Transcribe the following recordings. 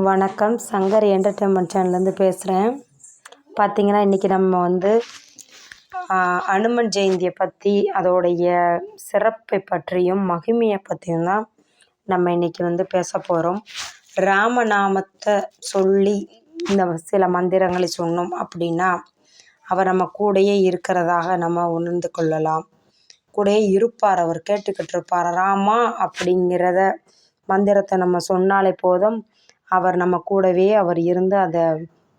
வணக்கம். சங்கர் என்டர்டெயின்மெண்ட் சேனல்லேருந்து பேசுகிறேன் பார்த்தீங்கன்னா இன்றைக்கி நம்ம வந்து அனுமன் ஜெயந்தியை பற்றி அதோடைய சிறப்பை பற்றியும் மகிமையை பற்றியும் தான் நம்ம இன்றைக்கி வந்து பேச போகிறோம் ராமநாமத்தை சொல்லி இந்த சில மந்திரங்களை சொன்னோம் அப்படின்னா அவர் நம்ம கூடயே இருக்கிறதாக நம்ம உணர்ந்து கொள்ளலாம். கூடயே இருப்பார் அவர் கேட்டுக்கிட்டு இருப்பார். ராமா அப்படிங்கிறத மந்திரத்தை நம்ம சொன்னாலே போதும். அவர் நம்ம கூடவே அவர் இருந்து அதை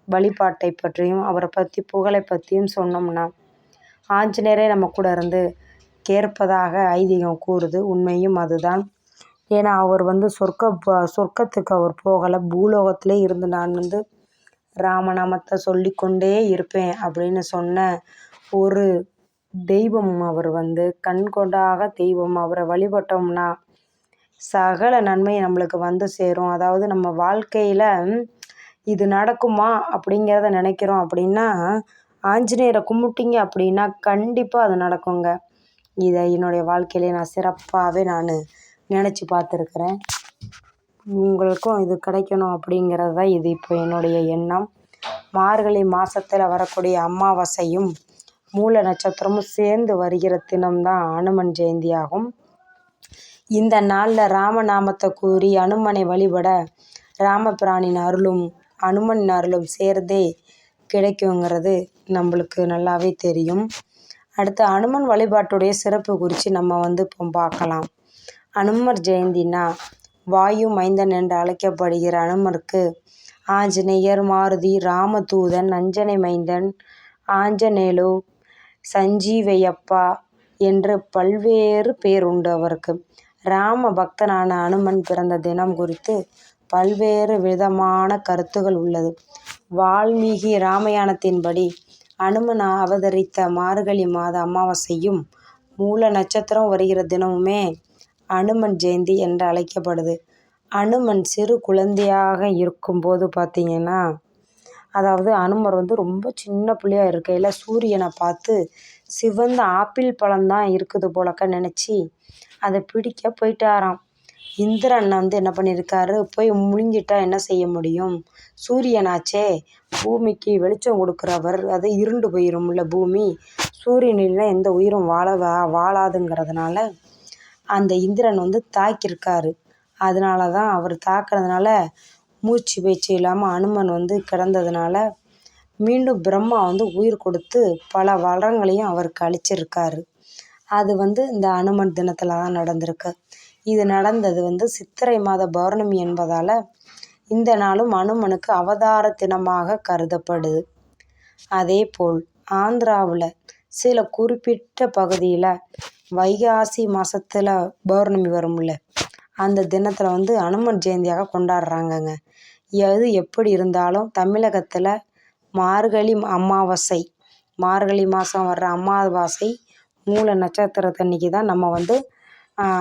வழிபாட்டை பற்றியும் அவரை பற்றி புகழை பற்றியும் சொன்னோம்னா ஆஞ்சநேயரே நம்ம கூட இருந்து கேட்பதாக ஐதீகம் கூறுது. உண்மையும் அதுதான். ஏன்னா அவர் வந்து சொர்க்க சொர்க்கத்துக்கு அவர் போகலை. பூலோகத்திலே இருந்து நான் வந்து ராமநாமத்தை சொல்லிக்கொண்டே இருப்பேன் அப்படின்னு சொன்ன ஒரு தெய்வம் அவர் வந்து கண்கொண்டாக தெய்வம். அவரை வழிபட்டோம்னா சகல நன்மை நம்மளுக்கு வந்து சேரும். அதாவது நம்ம வாழ்க்கையில் இது நடக்குமா அப்படிங்கிறத நினைக்கிறோம் அப்படின்னா ஆஞ்சநேயரை கும்பிட்டீங்க அப்படின்னா கண்டிப்பாக அது நடக்குங்க. இதை என்னுடைய வாழ்க்கையிலே நான் சிறப்பாகவே நான் நினச்சி பார்த்துருக்குறேன். உங்களுக்கும் இது கிடைக்கணும் அப்படிங்கிறது தான் இது இப்போ என்னுடைய எண்ணம். மார்கழி மாதத்தில் வரக்கூடிய அமாவாசையும் மூல நட்சத்திரமும் சேர்ந்து வருகிற தினம்தான் அனுமன் ஜெயந்தி ஆகும் இந்த நாளில் ராமநாமத்தை கூறி அனுமனை வழிபட ராமபிரானின் அருளும் அனுமன் அருளும் சேர்ந்தே கிடைக்குங்கிறது நம்மளுக்கு நல்லாவே தெரியும். அடுத்து அனுமன் வழிபாட்டுடைய சிறப்பு குறித்து நம்ம வந்து இப்போ பார்க்கலாம். அனுமர் ஜெயந்தினா வாயு மைந்தன் என்று அழைக்கப்படுகிற அனுமருக்கு ஆஞ்சநேயர் மாருதி ராமதூதன் அஞ்சனை மைந்தன் ஆஞ்சநேலு சஞ்சீவையப்பா என்று பல்வேறு பேர் உண்டு அவருக்கு. ராம பக்தனான அனுமன் பிறந்த தினம் குறித்து பல்வேறு விதமான கருத்துகள் உள்ளது. வால்மீகி ராமாயணத்தின்படி அனுமன் அவதரித்த மார்கழி மாத அமாவாசையும் மூல நட்சத்திரம் வருகிற தினமுமே அனுமன் ஜெயந்தி என்று அழைக்கப்படுது. அனுமன் சிறு குழந்தையாக இருக்கும்போது பார்த்தீங்கன்னா அதாவது அனுமர் வந்து ரொம்ப சின்ன பிள்ளையாக இருக்கையில் சூரியனை பார்த்து சிவந்த ஆப்பிள் பழம்தான் இருக்குது போலக்க நினச்சி அதை பிடிக்க போயிட்டாராம். இந்திரன் வந்து என்ன பண்ணியிருக்காரு? போய் முழுங்கிட்டா என்ன செய்ய முடியும்? சூரியனாச்சே பூமிக்கு வெளிச்சம் கொடுக்குறவர் அது இருண்டு போயிரும்ல பூமி. சூரியன் எந்த உயிரும் வாழ வா வாழாதுங்கிறதுனால அந்த இந்திரன் வந்து தாக்கியிருக்காரு. அதனால தான் அவர் தாக்குறதுனால மூச்சு பேச்சு இல்லாமல் அனுமன் வந்து கிடந்ததுனால மீண்டும் பிரம்மா வந்து உயிர் கொடுத்து பல வளரங்களையும் அவருக்கு அளிச்சிருக்காரு. அது வந்து இந்த அனுமன் தினத்தில் தான் நடந்திருக்கு. இது நடந்தது வந்து சித்திரை மாத பௌர்ணமி என்பதால் இந்த நாளும் அனுமனுக்கு அவதார தினமாக கருதப்படுது. அதே போல் ஆந்திராவில் சில குறிப்பிட்ட பகுதியில் வைகாசி மாதத்தில் பௌர்ணமி வரும்ல அந்த தினத்தில் வந்து அனுமன் ஜெயந்தியாக கொண்டாடுறாங்கங்க. எது எப்படி இருந்தாலும் தமிழகத்தில் மார்கழி அமாவாசை மார்கழி மாதம் வர்ற அமாவாசை மூல நட்சத்திரத்தன்னைக்கு தான் நம்ம வந்து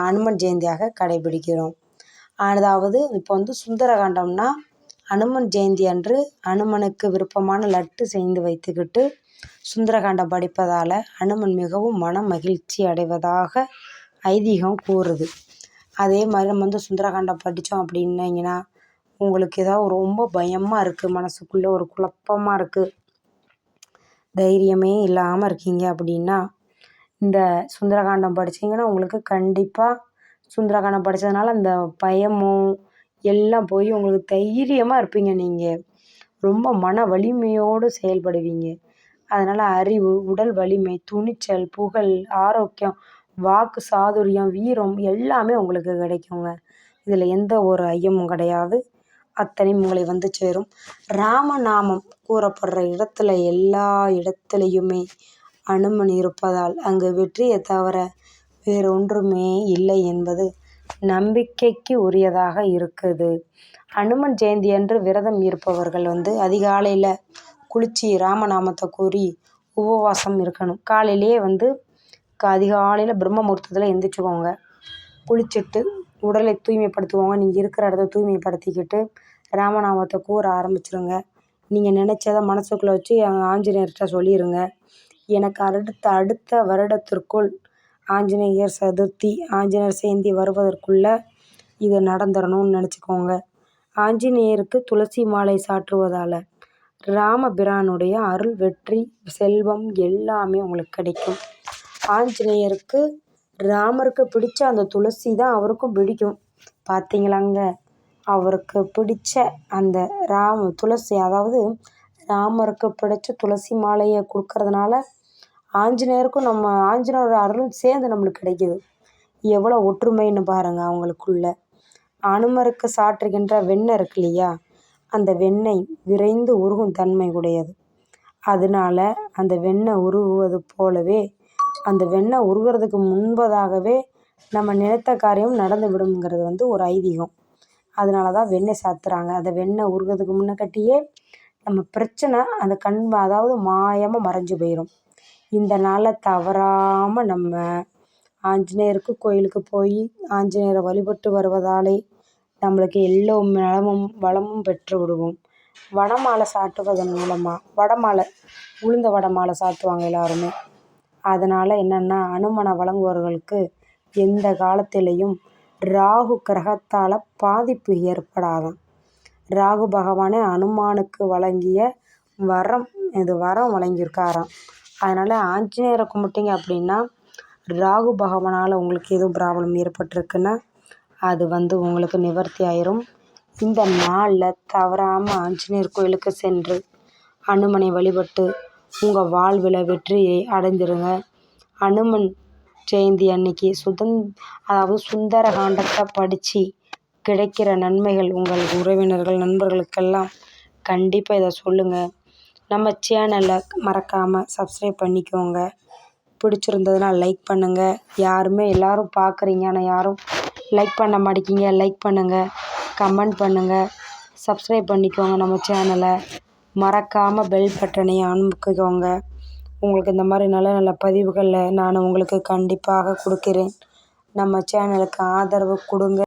அனுமன் ஜெயந்தியாக கடைபிடிக்கிறோம். அதாவது இப்போ வந்து சுந்தரகாண்டம்னா அனுமன் ஜெயந்தி அன்று அனுமனுக்கு விருப்பமான லட்டு செய்து வைத்துக்கிட்டு சுந்தரகாண்டம் படிப்பதால் அனுமன் மிகவும் மன மகிழ்ச்சி அடைவதாக ஐதீகம் கூறுது. அதே மாதிரி நம்ம வந்து சுந்தரகாண்டம் படித்தோம் அப்படின்னீங்கன்னா உங்களுக்கு ஏதாவது ரொம்ப பயமாக இருக்குது மனசுக்குள்ளே ஒரு குழப்பமாக இருக்குது தைரியமே இல்லாமல் இருக்கீங்க அப்படின்னா இந்த சுந்தரகாண்டம் படித்தீங்கன்னா உங்களுக்கு கண்டிப்பாக சுந்தரகாண்டம் படித்ததுனால அந்த பயமும் எல்லாம் போய் உங்களுக்கு தைரியமாக இருப்பீங்க நீங்கள் ரொம்ப மன வலிமையோடு செயல்படுவீங்க. அதனால் அறிவு உடல் வலிமை துணிச்சல் புகழ் ஆரோக்கியம் வாக்கு சாதுரியம் வீரம் எல்லாமே உங்களுக்கு கிடைக்குங்க. இதில் எந்த ஒரு ஐயமும் கிடையாது. அத்தனையும் உங்களை வந்து சேரும். ராமநாமம் கூறப்படுற இடத்துல எல்லா இடத்துலையுமே அனுமன் இருப்பதால் அங்கு வெற்றியை தவிர வேறொன்றுமே இல்லை என்பது நம்பிக்கைக்கு உரியதாக இருக்குது. அனுமன் ஜெயந்தி அன்று விரதம் இருப்பவர்கள் வந்து அதிகாலையில் குளித்து ராமநாமத்தை கூறி உபவாசம் இருக்கணும். காலையிலேயே வந்து அதிகாலையில் பிரம்ம முகூர்த்தத்தில் எந்திரிச்சுக்கோங்க. குளிச்சுட்டு உடலை தூய்மைப்படுத்துவோங்க. நீங்கள் இருக்கிற இடத்த தூய்மைப்படுத்திக்கிட்டு ராமநாமத்தை கூற ஆரம்பிச்சிருங்க. நீங்கள் நினச்சத மனசுக்குள்ளே வச்சு ஆஞ்சநேயர்கிட்ட சொல்லிடுங்க எனக்கு அடுத்த அடுத்த வருடத்திற்குள் ஆஞ்சநேயர் சதுர்த்தி ஆஞ்சநேயர் ஜெயந்தி வருவதற்குள்ளே இது நடந்துடணும்னு நினச்சிக்கோங்க. ஆஞ்சநேயருக்கு துளசி மாலை சாற்றுவதால் ராமபிரானுடைய அருள் வெற்றி செல்வம் எல்லாமே உங்களுக்கு கிடைக்கும். ஆஞ்சநேயருக்கு ராமருக்கு பிடிச்ச அந்த துளசி தான் அவருக்கும் பிடிக்கும். பார்த்தீங்களாங்க அவருக்கு பிடிச்ச அந்த ராம துளசி அதாவது ராமருக்கு பிடிச்ச துளசி மாலையை கொடுக்கறதுனால ஆஞ்சநேயருக்கும் நம்ம ஆஞ்சநேயரோட அருளும் சேர்ந்து நம்மளுக்கு கிடைக்கிது. எவ்வளோ ஒற்றுமைன்னு பாருங்கள் அவங்களுக்குள்ள. அனுமருக்கு சாற்றுகின்ற வெண்ணெய் இருக்கு இல்லையா? அந்த வெண்ணெய் விரைந்து உருகும் தன்மை உடையது. அதனால அந்த வெண்ணெய் உருகுவது போலவே அந்த வெண்ணெய் உருகிறதுக்கு முன்பதாகவே நம்ம நினைத்த காரியம் நடந்து விடுங்கிறது வந்து ஒரு ஐதீகம். அதனால தான் வெண்ணெய் சாத்துறாங்க. அந்த வெண்ணெய் உருகிறதுக்கு முன்னக்கட்டியே நம்ம பிரச்சனை அந்த கண் அதாவது மாயமாக மறைஞ்சு போயிடும் இந்த நாளில் தவறாமல் நம்ம ஆஞ்சநேயருக்கு கோயிலுக்கு போய் ஆஞ்சநேயரை வழிபட்டு வருவதாலே நம்மளுக்கு எல்லோ நலமும் வளமும் பெற்று விடுவோம். வடமாலை சாட்டுவதன் மூலமாக வடமாலை உளுந்த வடமாலை சாட்டுவாங்க எல்லாருமே. அதனால் என்னென்னா அனுமனை வழங்குவவர்களுக்கு எந்த காலத்திலையும் ராகு கிரகத்தால் பாதிப்பு ஏற்படாதான் ராகு பகவானே அனுமானுக்கு வழங்கிய வரம் இது வரம் வழங்கியிருக்காராம். அதனால் ஆஞ்சநேயரை கும்பிட்டீங்க அப்படின்னா ராகு பகவானால் உங்களுக்கு எதுவும் ப்ராப்ளம் ஏற்பட்டிருக்குன்னா அது வந்து உங்களுக்கு நிவர்த்தி ஆயிரும். இந்த நாளில் தவறாமல் ஆஞ்சநேயர் கோயிலுக்கு சென்று அனுமனை வழிபட்டு உங்கள் வாழ்வில் வெற்றியை அடைஞ்சிருங்க அனுமன் ஜெயந்தி அன்னைக்கு சுதந் அதாவது சுந்தரகாண்டத்தை படித்து கிடைக்கிற நன்மைகள் உங்கள் உறவினர்கள் நண்பர்களுக்கெல்லாம் கண்டிப்பாக இதை சொல்லுங்கள் நம்ம சேனலை மறக்காமல் சப்ஸ்கிரைப் பண்ணிக்கோங்க. பிடிச்சிருந்ததுனா லைக் பண்ணுங்கள் யாருமே எல்லோரும் பார்க்குறீங்க ஆனால் யாரும் லைக் பண்ண மாட்டேங்கிங்க லைக் பண்ணுங்கள் கமெண்ட் பண்ணுங்கள் சப்ஸ்கிரைப் பண்ணிக்கோங்க நம்ம சேனலை மறக்காமல் பெல் பட்டனையும் அமுக்கிக்கோங்க. உங்களுக்கு இந்த மாதிரி நல்ல நல்ல பதிவுகளில் நான் உங்களுக்கு கண்டிப்பாக கொடுக்கிறேன். நம்ம சேனலுக்கு ஆதரவு கொடுங்க.